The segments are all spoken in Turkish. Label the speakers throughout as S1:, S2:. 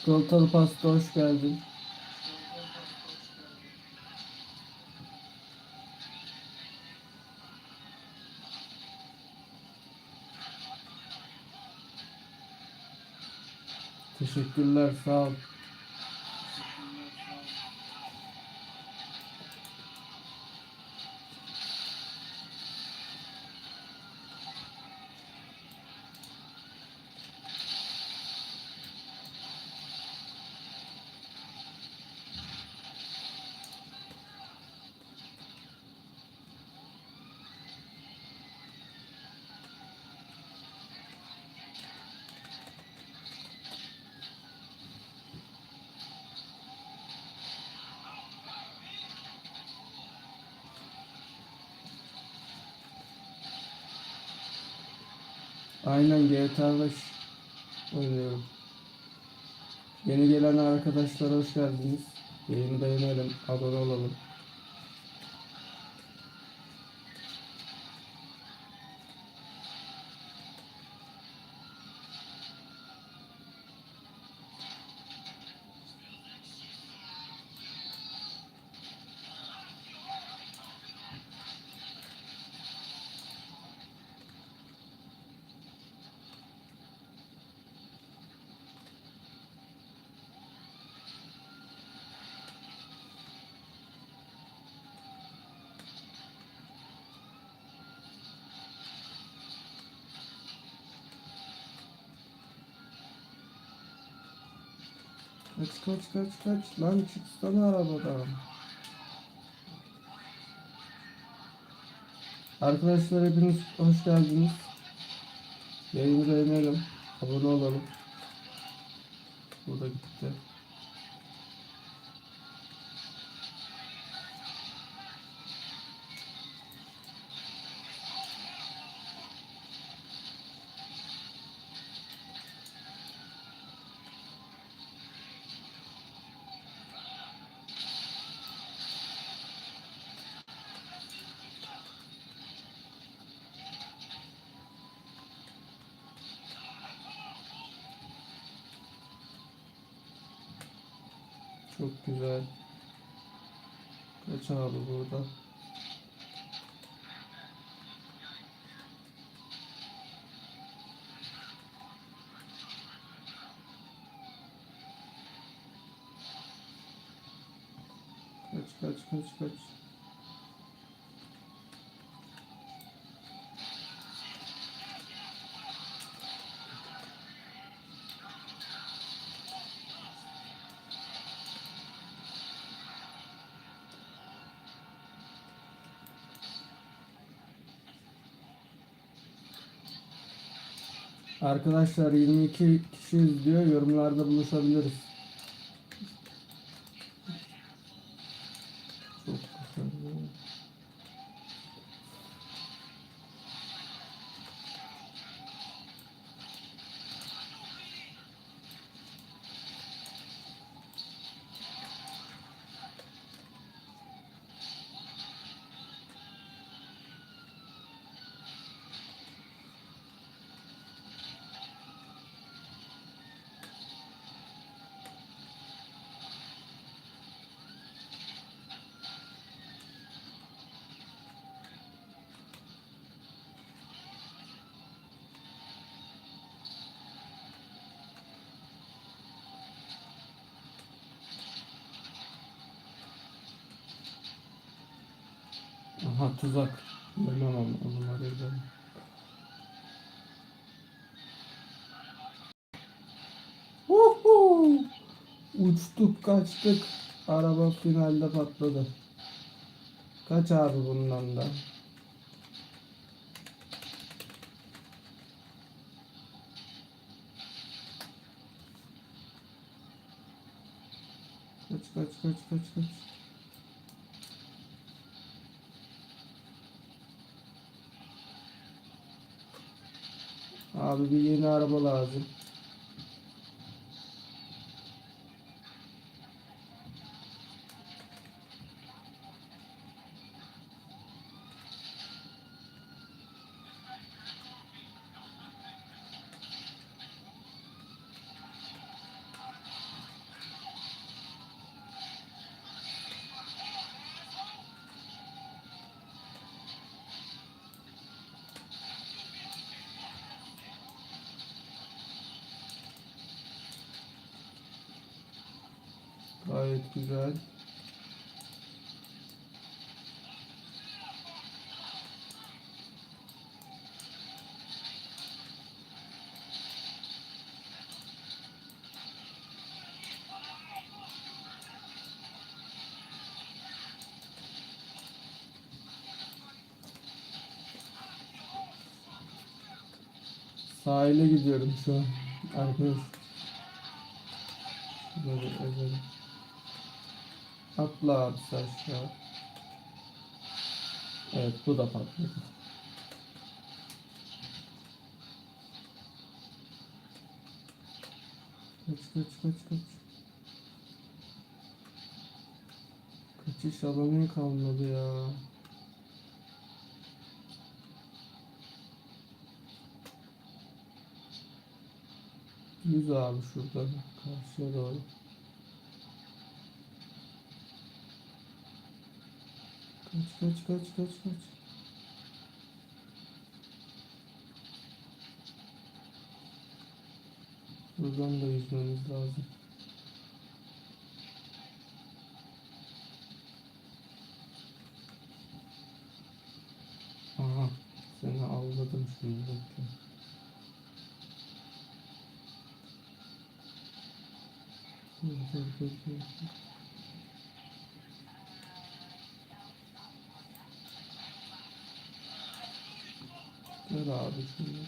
S1: Çikolatalı pasta hoş geldin. Teşekkürler sağ ol. Aynen GTA 5 oynuyorum. Yeni gelen arkadaşlar hoş geldiniz. Yayını beğenelim, abone olalım. Kaç kaç kaç kaç lan çıksana arabadan. Arkadaşlar hepiniz hoş geldiniz. Yayını beğenelim. Abone olalım. Bu da gitti. Çok güzel. Kaç abi burada? Kaç kaç kaç kaç. Arkadaşlar 22 kişi izliyor. Yorumlarda buluşabiliriz. Aha tuzak. Bilmem ama o numarayı ben. Uhu! Uçtuk kaçtık. Araba finalde patladı. Kaç abi bundan da? Kaç kaç kaç kaç kaç. Abi bir yeni araba lazım. Sahile gidiyorum şu an. Arkadaş. Böyle özel. Atla abi aşağı. Evet bu da patladı. Kaç kaç kaç kaç. Kaçış alanı kalmadı ya. Yüz abi şurada karşıya doğru. Kaç kaç kaç kaç kaç. Buradan da yüzmemiz lazım. Aha seni avladım şimdi bekle. Gel abi şimdi.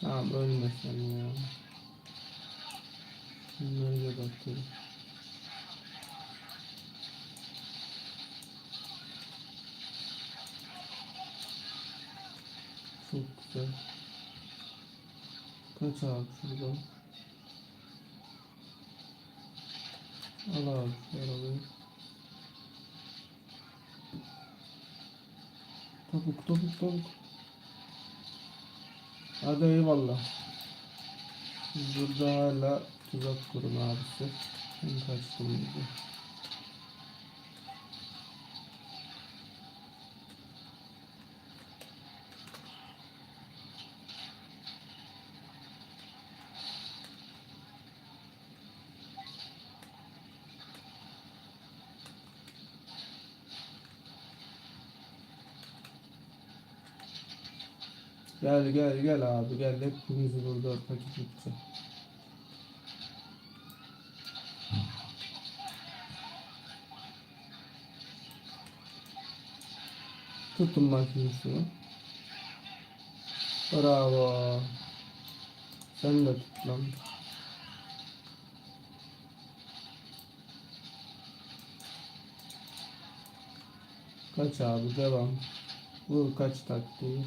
S1: Tamam ölme sen ya. Şunlara da bakalım. Güzel. Kaç abi şuradan. Al abi şu arabayı. Topuk topuk. Hadi eyvallah. Burada hala tuzak kurun abisi. Ben kaçtım burada. Gel gel gel abi gel hepimizi burada paket edeceğim. Tutun şunu. Bravo. Sen de tut lan. Kaç abi devam. Vur kaç taktiği.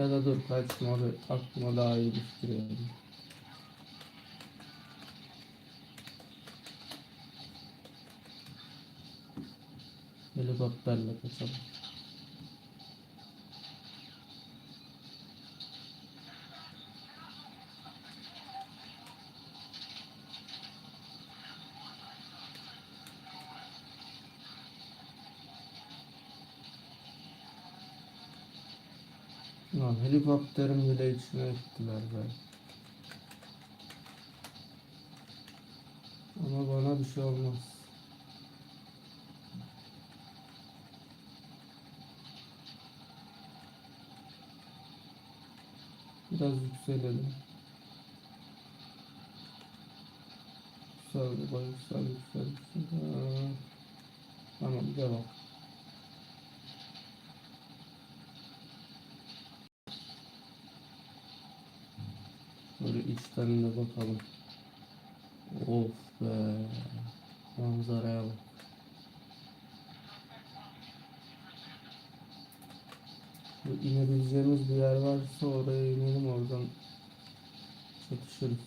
S1: Ya da dur kaçma abi. Aklıma daha iyi bir fikir geldi. Helikopterle kaçalım. Lan helikopterin bile içine ettiler be. Ama bana bir şey olmaz. Biraz yükselelim. Yüksel yüksel yüksel yüksel. Tamam devam. De bakalım. Of be. Manzaraya bak. Bu inebileceğimiz bir yer varsa oraya inelim oradan çatışırız.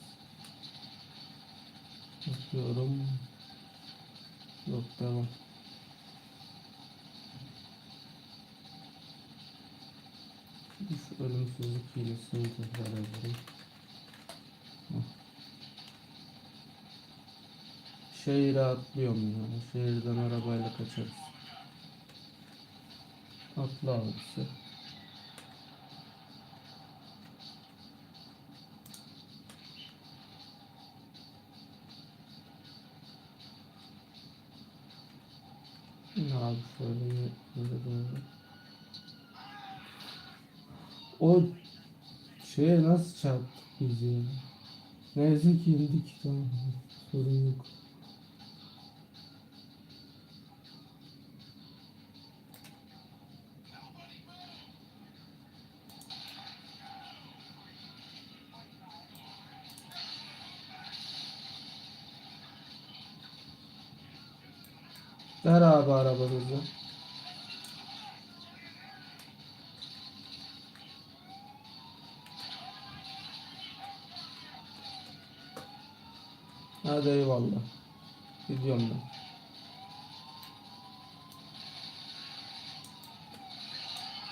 S1: Bakıyorum. Yok devam. Şu ölümsüzlük hilesini tekrar edelim. Şehire atlıyorum yani. Şehirden arabayla kaçarız. Atla abisi. Yine abi şöyle böyle doğru. O şeye nasıl çarptık biz ya? Neyse ki indik tamam. Sorun yok. Ver abi arabanızı. Hadi eyvallah. Gidiyorum ben.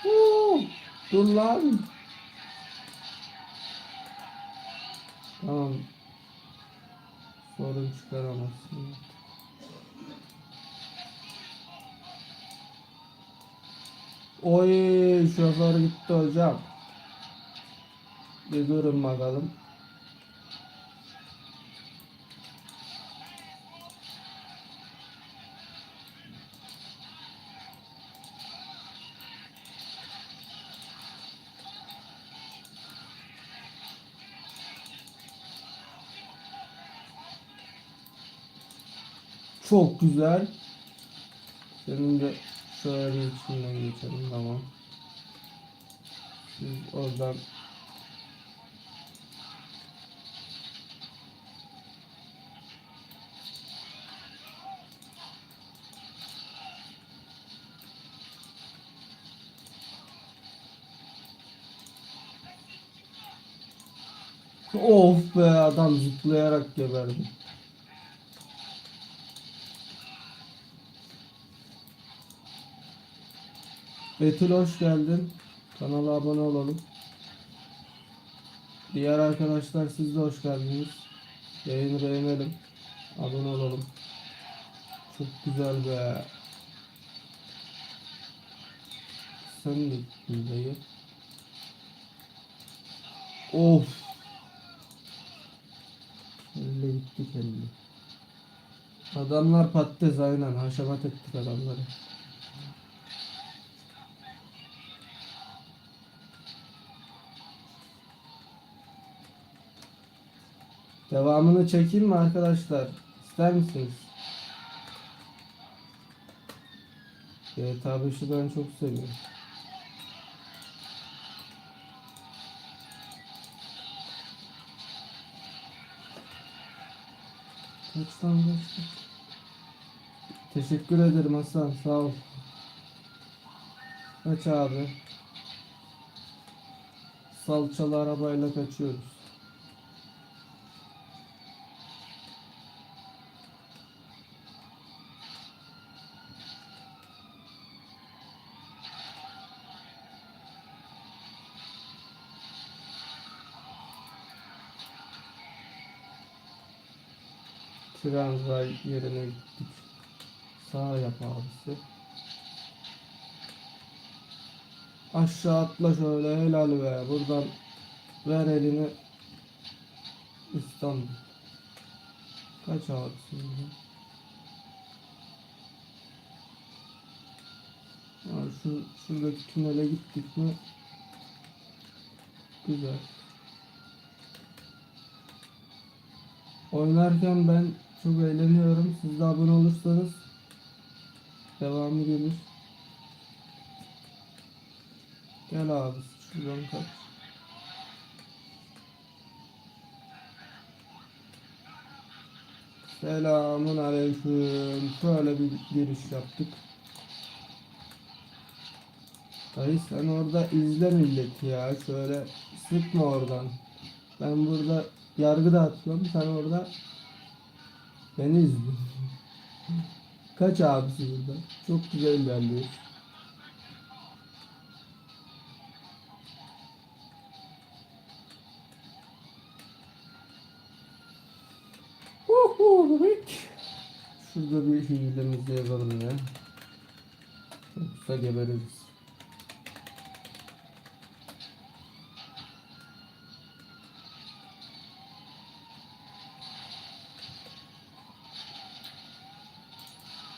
S1: Huu, Dur lan. Tamam. Sorun çıkaramazsın. Oy şoför gitti hocam. Bir durun bakalım. Çok güzel. Senin de şöyle içinden geçelim tamam. Siz oradan Of be adam zıplayarak geberdi. Betül hoş geldin. Kanala abone olalım. Diğer arkadaşlar siz de hoş geldiniz. Yayını beğenelim. Abone olalım. Çok güzel be. Sen de dayı. Of. Elle gittik elle. Adamlar patates aynen. Haşamat ettik adamları. Devamını çekeyim mi arkadaşlar? İster misiniz? GTA 5'i ben çok seviyorum. Kaç lan kaç kaç. Teşekkür ederim Hasan sağ ol. Kaç abi. Salçalı arabayla kaçıyoruz. Tren ray yerine gittik. Sağ yap abisi. Aşağı atla şöyle helal be. Buradan ver elini İstanbul. Kaç abisi burada? Şu şuradaki tünele gittik mi? Güzel. Oynarken ben çok eğleniyorum. Siz de abone olursanız devamı gelir. Gel abi şuradan kaç. Selamun aleyküm. Şöyle bir giriş yaptık. Dayı sen orada izle milleti ya. Şöyle sıkma oradan. Ben burada yargı dağıtıyorum. Sen orada beni izle. Kaç abisi burada? Çok güzel ilerliyor. Şurada bir hilemizi yapalım ya. Yoksa gebeririz.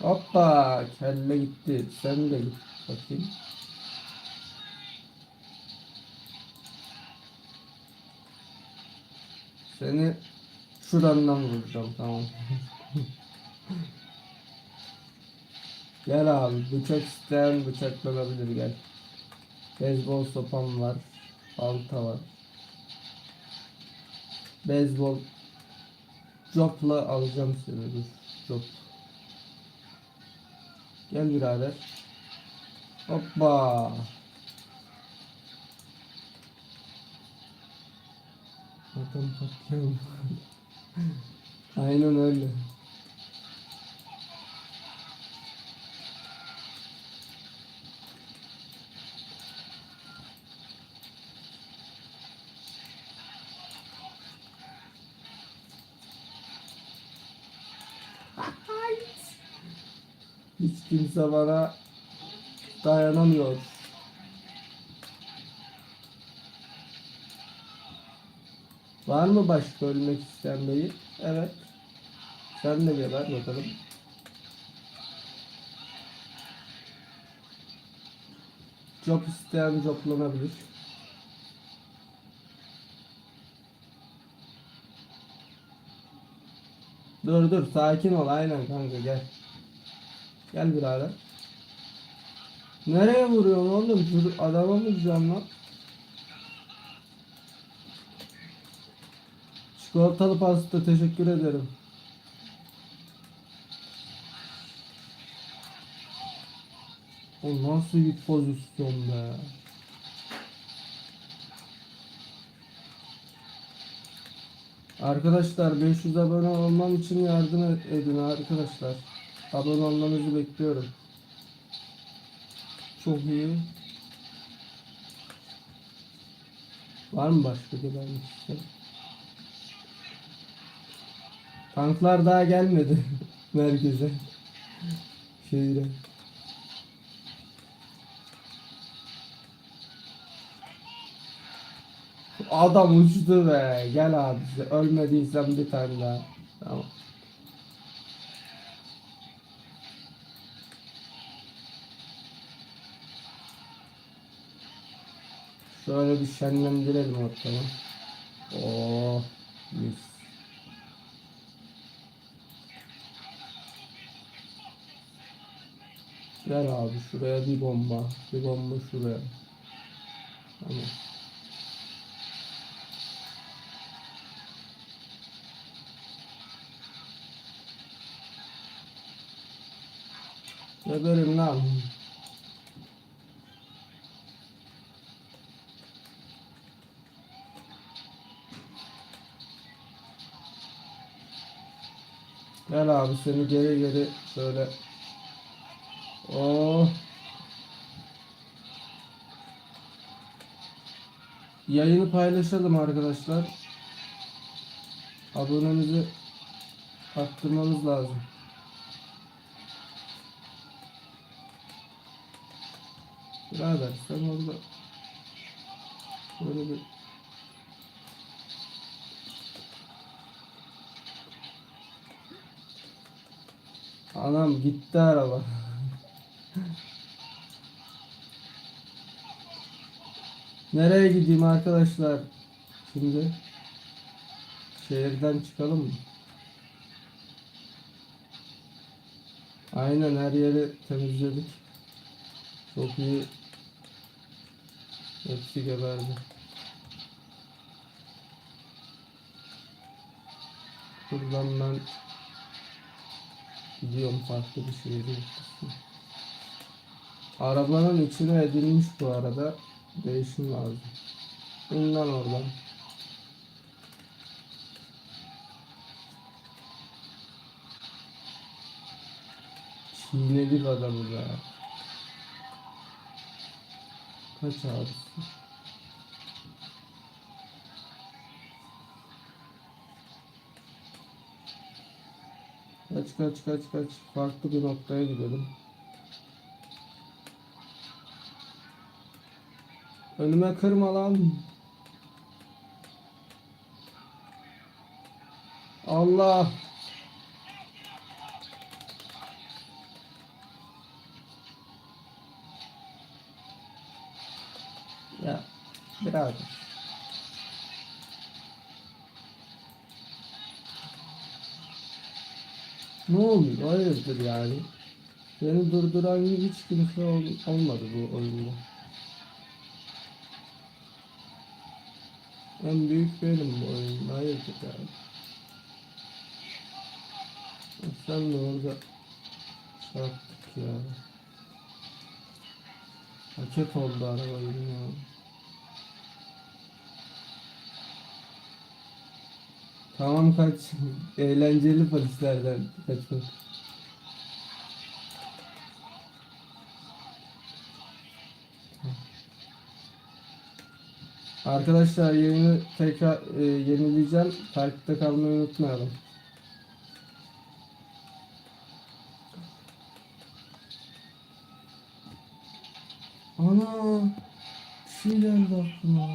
S1: Hoppa kelle gitti. Sen de git bakayım. Seni şurandan vuracağım tamam. gel abi bıçak isteyen bıçaklanabilir gel. Beyzbol sopam var. Balta var. Beyzbol Jop'la alacağım seni dur. Jop. Gel birader. Hoppa. Adam patlıyor. Aynen öyle. Bana dayanamıyor. Var mı başka ölmek isteyen biri? Evet. Sen de geber bakalım. Job isteyen joblanabilir. Dur dur sakin ol aynen kanka gel. Gel birader. Nereye vuruyorsun oğlum? Dur adama mı vuracağım lan? Çikolatalı pasta teşekkür ederim. O nasıl bir pozisyon be? Arkadaşlar 500 abone olmam için yardım edin arkadaşlar. Abone olmanızı bekliyorum. Çok iyi. Var mı başka gelen şey? Tanklar daha gelmedi merkeze. Şehire. Adam uçtu be. Gel abi. Ölmediysen bir tane daha. Şöyle bir şenlendirelim ortamı. Oh, mis. Gel abi şuraya bir bomba. Bir bomba şuraya. Tamam. Geberin lan. Gel abi seni geri geri şöyle. Oh. Yayını paylaşalım arkadaşlar. Abonemizi arttırmamız lazım. Birader sen orada böyle bir Anam gitti araba. Nereye gideyim arkadaşlar? Şimdi şehirden çıkalım mı? Aynen her yeri temizledik. Çok iyi. Hepsi geberdi. Buradan ben gidiyorum farklı bir şehre. Arabanın içine edilmiş bu arada. Değişim lazım. İn oradan. Çiğnedik adamı be. Kaç abisi? Kaç Kaç kaç kaç. Farklı bir noktaya gidelim. Önüme kırma lan. Allah. Ya birader. Ne oluyor? Hayırdır yani? Beni durduran hiç kimse ol- olmadı bu oyunda. En büyük benim bu oyunda. Hayırdır yani? Sen de orada çarptık ya. Paket oldu arabanın ya. Tamam kaç. Eğlenceli polislerden kaçmak. Arkadaşlar yayını tekrar e, yenileyeceğim. Takipte kalmayı unutmayalım. Ana bir şey geldi aklıma.